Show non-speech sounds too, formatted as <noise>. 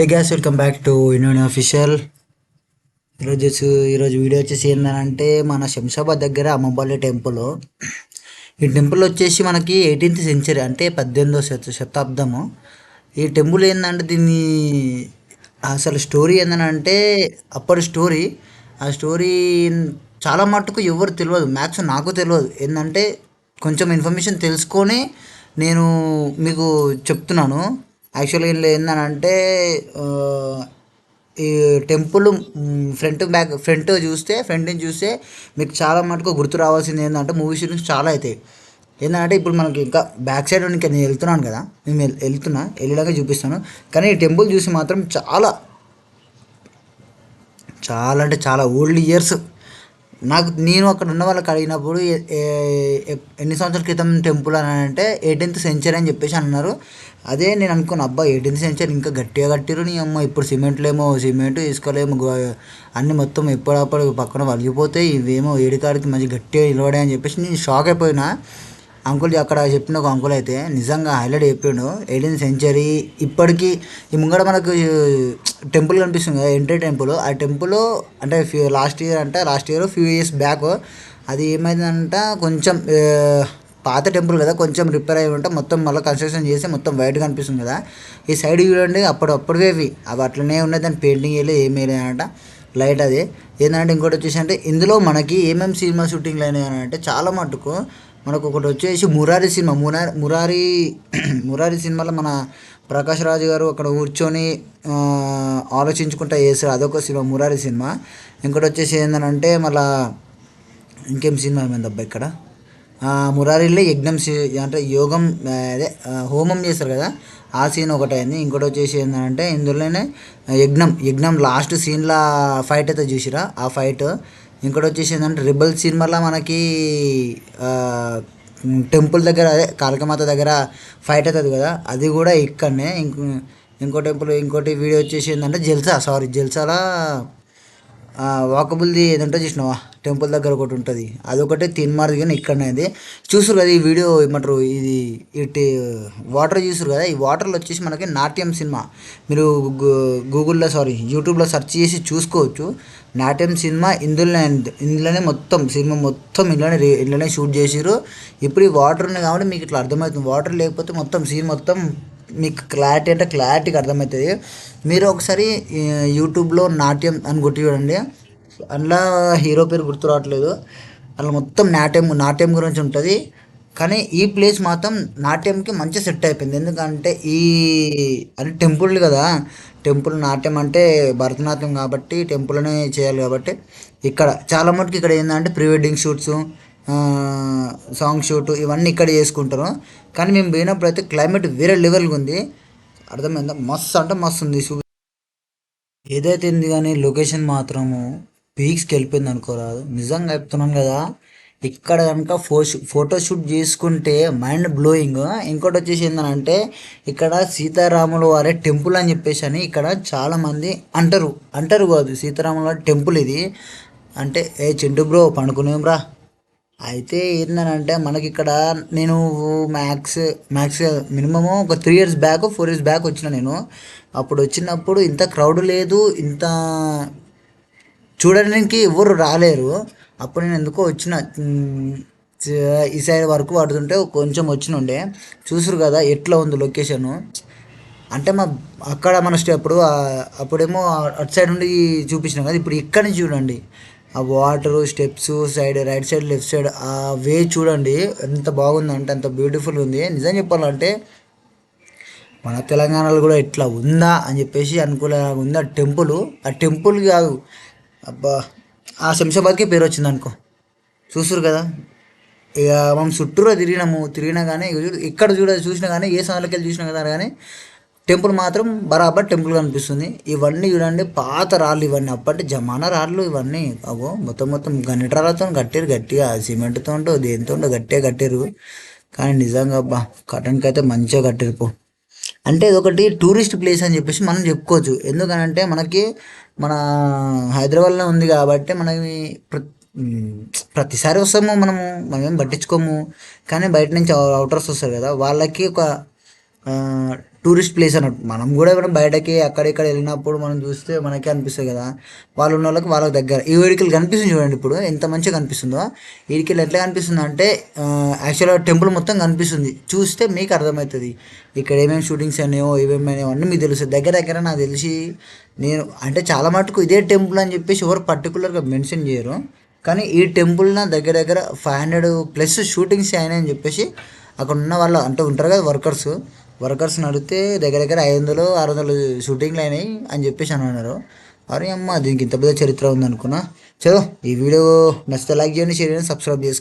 Hey guys welcome back to union official ఈరోజు ఈరోజు video వచ్చేసి ఏంటంటే మన శంషాబాద్ దగ్గర అమ్మబల్లి టెంపుల్. ఈ టెంపుల్ వచ్చేసి మనకి ఎయిటీన్త్ సెంచరీ అంటే పద్దెనిమిదో శతాబ్దము. ఈ టెంపుల్ ఏంటంటే దీన్ని అసలు స్టోరీ ఏంటంటే అప్పటి స్టోరీ ఆ స్టోరీ చాలా మట్టుకు ఎవరు తెలియదు మ్యాథ్స్ నాకు తెలియదు ఏంటంటే కొంచెం ఇన్ఫర్మేషన్ తెలుసుకొని నేను మీకు చెప్తున్నాను. యాక్చువల్గా ఇందులో ఏంటంటే అంటే ఈ టెంపుల్ ఫ్రంట్ బ్యాక్ ఫ్రంట్ చూస్తే ఫ్రంట్ నుంచి చూస్తే మీకు చాలా మటుకు గుర్తు రావాల్సింది ఏంటంటే మూవీ షూటింగ్స్ చాలా అవుతాయి. ఏంటంటే ఇప్పుడు మనకి ఇంకా బ్యాక్ సైడ్ ఇంకా నేను వెళ్తున్నాను కదా నేను వెళ్తున్నా వెళ్ళేలాగా చూపిస్తాను. కానీ ఈ టెంపుల్ చూసి మాత్రం చాలా చాలా అంటే చాలా ఓల్డ్ ఇయర్స్ నాకు నేను అక్కడ ఉన్న వాళ్ళకి అడిగినప్పుడు ఎన్ని సంవత్సరాల క్రితం టెంపుల్ అని అంటే ఎయిటీన్త్ సెంచరీ అని చెప్పేసి అన్నారు. అదే నేను అనుకున్న అబ్బా ఎయిటీన్త్ సెంచరీ ఇంకా గట్టిగా కట్టిరు నీ అమ్మ. ఇప్పుడు సిమెంట్లేమో సిమెంట్ ఇసుకలేమో అన్ని మొత్తం ఎప్పుడప్పుడు పక్కన వలిగిపోతే ఇవేమో ఏడికాడికి మంచి గట్టిగా నిలబడాయి అని చెప్పేసి నేను షాక్ అయిపోయినా. అంకుల్ అక్కడ చెప్పిన ఒక అంకుల్ అయితే నిజంగా హైలైట్ చెప్పిండు. ఎయిటీన్త్ సెంచరీ ఇప్పటికీ ఈ ముంగడ మనకు టెంపుల్ కనిపిస్తుంది కదా ఎంట్రీ టెంపుల్. ఆ టెంపుల్ అంటే ఫ్యూ లాస్ట్ ఇయర్ అంటే last year few years back అది ఏమైందంట కొంచెం పాత టెంపుల్ కదా కొంచెం రిపేర్ అయి ఉంటే మొత్తం మళ్ళీ కన్స్ట్రక్షన్ చేసి మొత్తం వైట్ కనిపిస్తుంది కదా. ఈ సైడ్ చూడండి అప్పుడు అప్పుడువేవి అవి అవి అట్లనే ఉన్నాయి దాని పెయింటింగ్ వేయలేదు ఏమి వేయలేదంట లైట్ అది. ఏంటంటే ఇంకోటి వచ్చేసి అంటే ఇందులో మనకి ఏమేమి సినిమా షూటింగ్లు అయినాయి అని అంటే చాలా మటుకు మనకు ఒకటి వచ్చేసి మురారి సినిమా. మురారి మురారి <clears throat> మురారి సినిమాలో మన ప్రకాష్ రాజు గారు అక్కడ కూర్చొని ఆలోచించుకుంటా చేస్తారు. అదొక సినిమా మురారి సినిమా. ఇంకోటి వచ్చేసి ఏంటంటే మళ్ళా ఇంకేం సినిమా ఏమైంది అబ్బాయి ఇక్కడ మురారిలో యజ్ఞం సి- అంటే యోగం అదే హోమం చేస్తారు కదా? ఆ సీన్ ఒకటైంది ఇంకోటి వచ్చేసి ఏంటంటే ఇందులోనే యజ్ఞం యజ్ఞం లాస్ట్ సీన్లో ఫైట్ అయితే చూసిరా? ఆ ఫైట్ ఇంకోటి వచ్చేసి ఏంటంటే రిబల్ సినిమాలో మనకి టెంపుల్ దగ్గర అదే కాళికమాత దగ్గర ఫైట్ అవుతుంది కదా అది కూడా ఇక్కడనే. ఇంకో ఇంకో టెంపుల్ ఇంకోటి వీడియో వచ్చేసి ఏంటంటే జల్సా సారీ జల్సాలో వాకబుల్ది ఏదంటే చూసినావా? టెంపుల్ దగ్గర ఒకటి ఉంటుంది. అదొకటి తిన్మార్ది కానీ ఇక్కడనే అది చూసారు కదా ఈ వీడియో ఏమంటారు? ఇది ఇటు వాటర్ చూసారు కదా? ఈ వాటర్లో వచ్చేసి మనకి నాట్యం సినిమా. మీరు గూగుల్లో సారీ యూట్యూబ్లో సెర్చ్ చేసి చూసుకోవచ్చు. నాట్యం సినిమా ఇందులోనే ఇందులోనే మొత్తం సినిమా మొత్తం ఇందులోనే ఇందులోనే షూట్ చేసిర్రు. ఇప్పుడు ఈ వాటర్ ఉంది కాబట్టి మీకు ఇట్లా అర్థమవుతుంది. వాటర్ లేకపోతే మొత్తం సీన్ మొత్తం మీకు క్లారిటీ అంటే క్లారిటీగా అర్థమవుతుంది. మీరు ఒకసారి యూట్యూబ్లో నాట్యం అని గుర్తు చూడండి. అందులో హీరో పేరు గుర్తు రావట్లేదు. అందులో మొత్తం నాట్యం నాట్యం గురించి ఉంటుంది. కానీ ఈ ప్లేస్ మాత్రం నాట్యంకి మంచి సెట్ అయిపోయింది. ఎందుకంటే ఈ అది టెంపుల్ కదా. టెంపుల్ నాట్యం అంటే భరతనాట్యం కాబట్టి టెంపుల్నే చేయాలి కాబట్టి. ఇక్కడ చాలా మటుకు ఇక్కడ ఏంటంటే pre wedding shoots song shoot ఇవన్నీ ఇక్కడ చేసుకుంటారు. కానీ మేము పోయినప్పుడు అయితే క్లైమేట్ వేరే లెవెల్గా ఉంది. అర్థమైందా? మస్తు అంటే మస్తు ఉంది. ఏదైతే ఉంది కానీ లొకేషన్ మాత్రము పీక్స్కి వెళ్ళిపోయింది అనుకోరాదు నిజంగా చెప్తున్నాను కదా ఇక్కడ కనుక ఫో ఫోటో షూట్ చేసుకుంటే మైండ్ బ్లోయింగ్ ఇంకోటి వచ్చేసి ఏంటంటే ఇక్కడ సీతారాముల వారి టెంపుల్ అని చెప్పేసి అని ఇక్కడ చాలామంది అంటారు. అంటారు కాదు సీతారాముల టెంపుల్ ఇది. అంటే ఏ చింటు బ్రో పండుకునేం రా. అయితే ఏంటంటే మనకి ఇక్కడ నేను మ్యాక్స్ మ్యాక్స్ మినిమము ఒక three years back four years back వచ్చిన నేను. అప్పుడు వచ్చినప్పుడు ఇంత క్రౌడ్ లేదు ఇంత చూడడానికి ఎవరు రాలేరు. అప్పుడు నేను ఎందుకో వచ్చిన ఈ సైడ్ వరకు పడుతుంటే కొంచెం వచ్చినుండే చూసురు కదా ఎట్లా ఉంది లొకేషను అంటే మా అక్కడ మన స్టే అప్పుడు అప్పుడేమో అటు సైడ్ నుండి చూపించిన కదా ఇప్పుడు ఇక్కడ నుంచి చూడండి. ఆ water steps side right side left side ఆ వే చూడండి ఎంత బాగుందంటే అంత బ్యూటిఫుల్ ఉంది. నిజం చెప్పాలంటే మన తెలంగాణలో కూడా ఇట్లా ఉందా అని చెప్పేసి అనుకూలంగా ఉంది ఆ టెంపుల్? ఆ టెంపుల్ కాదు. అబ్బా ఆ శంషాబాద్కే పేరు వచ్చింది అనుకో. చూస్తురు కదా? ఇక మనం చుట్టూరా తిరిగినాము తిరిగినా కానీ ఇక ఇక్కడ చూడ చూసినా కానీ ఏ సమయంలోకి వెళ్ళి చూసినా కదా కానీ టెంపుల్ మాత్రం బరాబర్ టెంపుల్ కనిపిస్తుంది. ఇవన్నీ చూడండి పాత రాళ్ళు ఇవన్నీ. అప్పటి జమానా రాళ్ళు ఇవన్నీ. అగో మొత్తం మొత్తం గన్నిటరాలతో కట్టారు గట్టిగా సిమెంట్తో ఉంటో ఉంటో గట్టిగా కట్టారు. కానీ నిజంగా అబ్బా కట్టడానికి అయితే మంచిగా కట్టారు పో. అంటే ఇది ఒకటి టూరిస్ట్ ప్లేస్ అని చెప్పేసి మనం చెప్పుకోవచ్చు. ఎందుకనంటే మనకి మన హైదరాబాద్లో ఉంది కాబట్టి మనకి ప్ర- ప్రతిసారి వస్తాము మనము మనం ఏం పట్టించుకోము. కానీ బయట నుంచి అవుటర్స్ వస్తారు కదా వాళ్ళకి ఒక టూరిస్ట్ ప్లేస్ అన్నట్టు. మనం కూడా మనం బయటకి అక్కడిక్కడ వెళ్ళినప్పుడు మనం చూస్తే మనకే అనిపిస్తుంది కదా. వాళ్ళు ఉన్న వాళ్ళకి వాళ్ళకి దగ్గర. ఈ వేడికలు కనిపిస్తుంది చూడండి ఇప్పుడు. ఎంత మంచిగా కనిపిస్తుందో. వీడికెళ్ళి ఎట్లా కనిపిస్తుంది అంటే యాక్చువల్గా టెంపుల్ మొత్తం కనిపిస్తుంది. చూస్తే మీకు అర్థమవుతుంది. ఇక్కడ ఏమేమి షూటింగ్స్ అయినాయో ఏమేమి అయినాయో అన్నీ మీకు తెలుస్తుంది. దగ్గర దగ్గర నాకు తెలిసి నేను అంటే చాలా మటుకు ఇదే టెంపుల్ అని చెప్పేసి ఎవరు పర్టికులర్గా మెన్షన్ చేయరు. కానీ ఈ టెంపుల్ నా దగ్గర దగ్గర ఫైవ్ హండ్రెడ్ ప్లస్ షూటింగ్స్ అయినాయని చెప్పేసి అక్కడ ఉన్న వాళ్ళు అంటే ఉంటారు కదా వర్కర్స్ వర్కర్స్ని అడిగితే దగ్గర దగ్గర ఐదు వందలు ఆరు వందలు షూటింగ్లు అయినాయి అని చెప్పేసి అని అన్నారు. అరే అమ్మ దీనికి ఇంత పెద్ద చరిత్ర ఉందనుకున్నా. చలో ఈ వీడియో నచ్చితే లైక్ చేయండి షేర్ చేయండి సబ్స్క్రైబ్ చేసుకోండి.